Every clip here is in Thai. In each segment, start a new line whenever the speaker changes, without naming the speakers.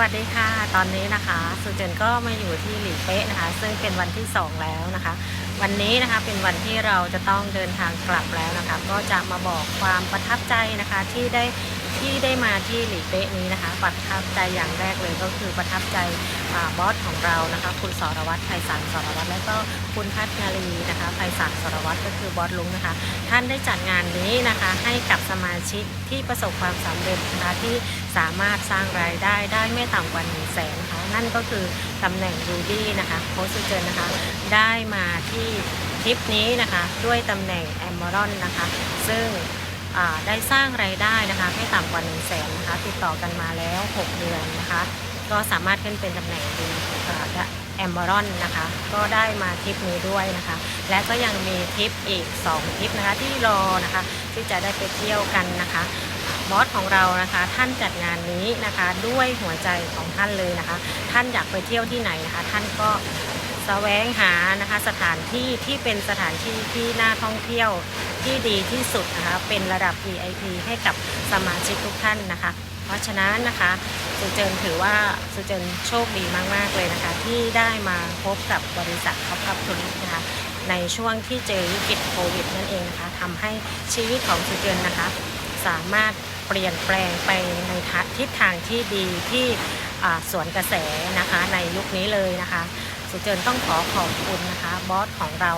วัสดีค่ะ ตอนนี้นะคะสุเจนก็มาอยู่ที่หลีเป๊ะนะคะ ซึ่งเป็นวันที่ 2 แล้วนะคะ วันนี้นะคะเป็นวันที่เราจะต้องเดินทางกลับแล้วนะคะ ก็จะมาบอกความประทับใจนะคะที่ได้ ที่ได้มาที่หลีเป๊ะนี้นะคะ ประทับใจอย่างแรกเลยก็คือประทับใจอบอสของเรานะคะ คุณสรวัตรไพศาลสรวัตรและก็คุณพัฒนาลีนะคะไพศาลสรวัตรก็คือบอสลุงนะคะ ท่านได้จัดงานนี้นะคะให้กับสมาชิกที่ประสบความสำเร็จนะคะที่สามารถสร้างรายได้ได้ไม่ต่ำกว่า1 0 0 0 0แสนนะคะนั่นก็คือตำแหน่งรูดี้นะคะโค้ชเจนนะคะได้มาที่ทริปนี้นะคะด้วยตำแหน่งแอมเบอรอนนะคะ ซึ่ง ได้สร้างรายได้นะคะไม่ต่ำกว่า1 0 0 0 0แสนนะคะติดต่อกันมาแล้ว 6 เดือนนะคะ ก็สามารถขึ้นเป็นตำแหน่งดีแอมเบอรอนนะคะก็ได้มาทริปนี้ด้วยนะคะ และก็ยังมีทริปอีก 2ทริปนะคะที่รอนะคะที่จะได้ไปเที่ยวกันนะคะบอสของเรานะคะท่านจัดงานนี้นะคะด้วยหัวใจของท่านเลยนะคะ ท่านอยากไปเที่ยวที่ไหนนะคะ ท่านก็แสวงหานะคะสถานที่ที่เป็นสถานที่ที่น่าท่องเที่ยว ที่ดีที่สุดนะคะ เป็นระดับ VIP ให้กับสมาชิกทุกท่านนะคะ เพราะฉะนั้นนะคะ สุเจนถือว่าสุเจนโชคดีมาก ๆ เลยนะคะ ที่ได้มาพบกับบริษัทท็อปทัพทุริสนะคะ ในช่วงที่เจอวิกฤตโควิดนั่นเองนะคะทำให้ชีวิตของสุเจนนะคะ สามารถเปลี่ยนแปลงไปในทิศทางที่ดีที่สวนกระแสนะคะในยุคนี้เลยนะคะ สุเจนต้องขอขอบคุณนะคะบอสของเรา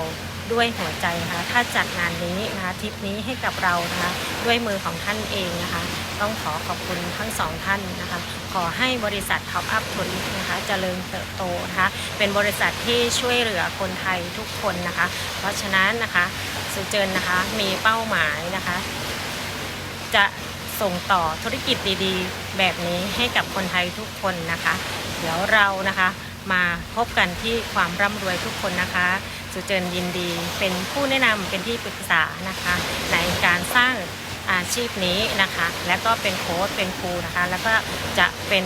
ด้วยหัวใจนะคะถ้าจัดงานนี้นะคะทริปนี้ให้กับเรานะคะด้วยมือของท่านเองนะคะ ต้องขอขอบคุณทั้งสองท่านนะคะ ขอให้บริษัทท็อปอัพทุนนะคะเจริญเติบโตนะคะ เป็นบริษัทที่ช่วยเหลือคนไทยทุกคนนะคะ เพราะฉะนั้นนะคะสุเจินนะคะมีเป้าหมายนะคะ จะส่งต่อธุรกิจดีๆ แบบนี้ให้กับคนไทยทุกคนนะคะ เดี๋ยวเรานะคะมาพบกันที่ความร่ำรวยทุกคนนะคะ สุเจินยินดี เป็นผู้แนะนำเป็นที่ปรึกษานะคะในการสร้างอาชีพนี้นะคะ และก็เป็นโค้ชเป็นครูนะคะ แล้วก็จะเป็น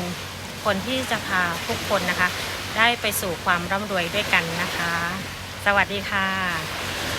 คนที่จะพาทุกคนนะคะ ได้ไปสู่ความร่ำรวยด้วยกันนะคะ สวัสดีค่ะ